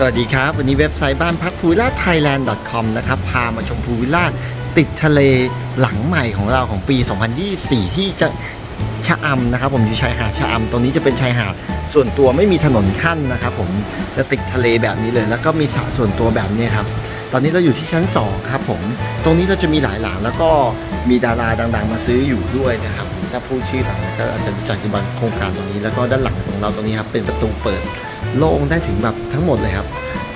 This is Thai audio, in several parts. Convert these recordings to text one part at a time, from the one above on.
สวัสดีครับ วันนี้เว็บไซต์บ้านพักพูวิลล่าไทยแลนด์ .com นะครับ พามาชมพูวิลล่าติดทะเลหลังใหม่ของเราของปี 2024 ที่จะชะอำนะครับ ผมอยู่ชายหาดชะอำตรงนี้จะเป็นชายหาดส่วนตัวไม่มีถนนขั้นนะครับ ผมจะติดทะเลแบบนี้เลย แล้วก็มีสระส่วนตัวแบบนี้ครับตอนนี้เราอยู่ที่ชั้น 2 ครับ ผมตรงนี้เราจะมีหลายหลังแล้วก็มีดาราดัง ๆ มาซื้ออยู่ด้วยนะครับถ้าพูดชื่อหลังก็อาจจะรู้จักในบางโครงการตรงนี้ แล้วก็ด้านหลังของเราตรงนี้ครับเป็นประตูเปิด โล่งได้ถึงแบบทั้งหมดเลยครับ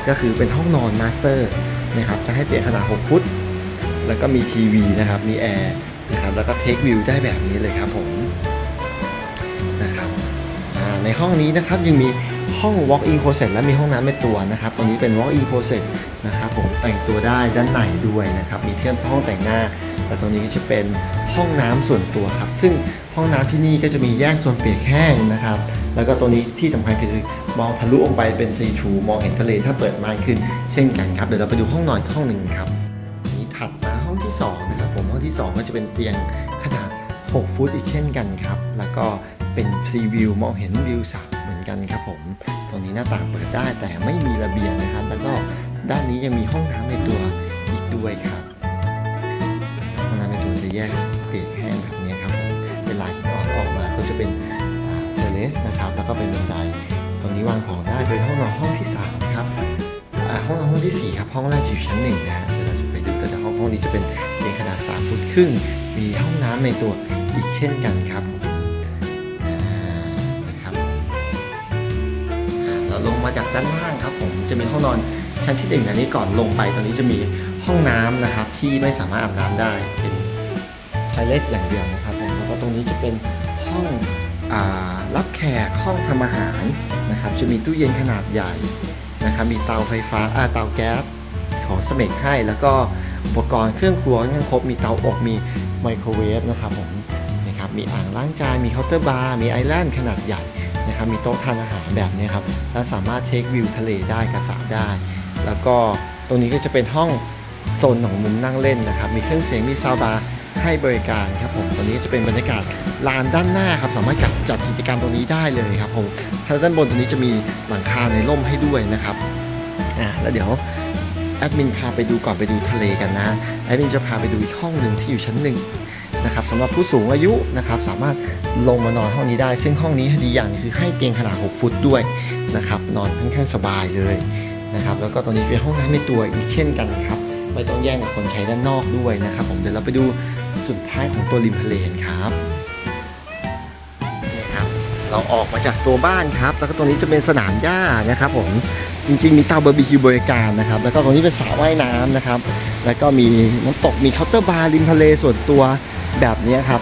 ก็คือเป็นห้องนอนมาสเตอร์นะครับจะให้เตียงขนาด 6 ฟุต แล้วก็มีทีวีนะครับ มีแอร์นะครับ แล้วก็เทควิวได้แบบนี้เลยครับผมนะครับ ในห้องนี้นะครับยังมีห้อง walk-in closet และมีห้องน้ำในตัวนะครับตรงนี้เป็น walk-in closet นะครับผมแต่งตัวได้ด้านในด้วยนะครับมีเครื่องห้องแต่งหน้า แต่ตรงนี้ก็จะเป็นห้องน้ำส่วนตัวครับ ซึ่งห้องน้ำที่นี่ก็จะมีแยกโซนเปียกแห้งนะครับ แล้วก็ตัวนี้ที่สำคัญคือมองทะลุออกไปเป็นซีทูมองเห็นทะเลถ้าเปิดม่านขึ้น เช่นกันครับเดี๋ยวเราไปดูห้องนอนห้องหนึ่งครับนี้ถัดมาห้องที่สองนะครับผมห้องที่สองก็จะเป็นเตียงขนาด 6 ฟุตอีกเช่นกันครับ แล้วก็ เป็นซีวิวมองเห็นวิวสระเหมือนกันครับผม ตรงนี้หน้าต่างเปิดได้แต่ไม่มีระเบียงนะครับ แล้วก็ด้านนี้ยังมีห้องน้ำในตัวอีกด้วยครับห้องน้ำในตัวจะแยกเปียกแห้งแบบนี้ครับผมเวลาหินอ่อนออกมาก็จะเป็นเทเลสนะครับ แล้วก็เป็นบันไดตรงนี้วางของได้เป็นห้องนอนห้องที่สามครับห้องนอนห้องที่สี่ครับห้องแรกอยู่ชั้นหนึ่งนะเดี๋ยวเราจะไปดูแต่ห้องห้องนี้จะเป็นเตียงขนาดสามฟุตครึ่งมีห้องน้ำในตัวอีกเช่นกันครับ ลงมาจากด้านล่างครับผมจะมีห้องนอนชั้นที่หนึ่งอันนี้ก่อนลงไปตรงนี้จะมีห้องน้ำนะครับที่ไม่สามารถอาบน้ำได้เป็นไทเลสอย่างเดียวนะครับผมแล้วก็ตรงนี้จะเป็นห้องอรับแขกห้องทำอาหารนะครับจะมีตู้เย็นขนาดใหญ่นะครับมีเตาไฟฟ้าเตาแก๊สของสเมกให้ แล้วก็อุปกรณ์เครื่องครัวยังครบมีเตาอบมีไมโครเวฟนะครับผมนะครับมีอ่างล้างจานมีเคาน์เตอร์บาร์มีไอแลนด์ขนาดใหญ่ นะครับมีโต๊ะทานอาหารแบบนี้ครับและสามารถเทควิวทะเลได้กระสาได้ แล้วก็ตรงนี้ก็จะเป็นห้องโซนของมุมนั่งเล่นนะครับ มีเครื่องเสียงมีซาวบาร์ให้บริการครับผมตรงนี้จะเป็นบรรยากาศลานด้านหน้าครับสามารถจัดจัดกิจกรรมตรงนี้ได้เลยครับผมทางด้านบนตรงนี้จะมีหลังคาในร่มให้ด้วยนะครับอ่าแล้วเดี๋ยวแอดมินพาไปดูก่อนไปดูทะเลกันนะแอดมินจะพาไปดูอีกห้องหนึ่งที่อยู่ชั้นหนึ่ง นะครับสำหรับผู้สูงอายุนะครับสามารถลงมานอนห้องนี้ได้ ซึ่งห้องนี้ดีอย่างคือให้เตียงขนาด 6 ฟุตด้วยนะครับนอนค่อนข้างสบายเลยนะครับแล้วก็ตรงนี้เป็นห้องน้ำในตัวอีกเช่นกันครับไม่ต้องแย่งกับคนใช้ด้านนอกด้วยนะครับ ผมเดี๋ยวเราไปดูสุดท้ายของตัวริมทะเลครับนี่ครับเราออกมาจากตัวบ้านครับ แล้วก็ตรงนี้จะเป็นสนามหญ้านะครับผม จริงๆ มีเตาบาร์บีคิวบริการนะครับ แล้วก็ตรงนี้เป็นสระว่ายน้ำนะครับ แล้วก็มีน้ำตก มีเคาน์เตอร์บาร์ริมทะเลส่วนตัวแบบนี้ครับ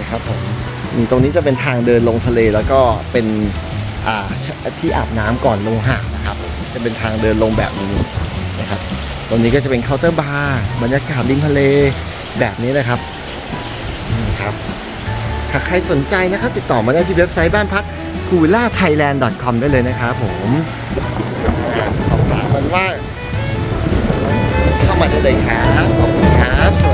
นะครับผมตรงนี้จะเป็นทางเดินลงทะเลแล้วก็เป็นที่อาบน้ำก่อนลงหาดนะครับ จะเป็นทางเดินลงแบบนี้นะครับ ตรงนี้ก็จะเป็นเคาน์เตอร์บาร์บรรยากาศริมทะเลแบบนี้นะครับนะครับหากใครสนใจนะครับ ติดต่อมาได้ที่เว็บไซต์บ้านพัก c o o l a t h a i l a n d c o m ได้เลยนะครับผมสอบถามมันว่า เข้ามาได้เลยครับ ขอบคุณครับสวัสดี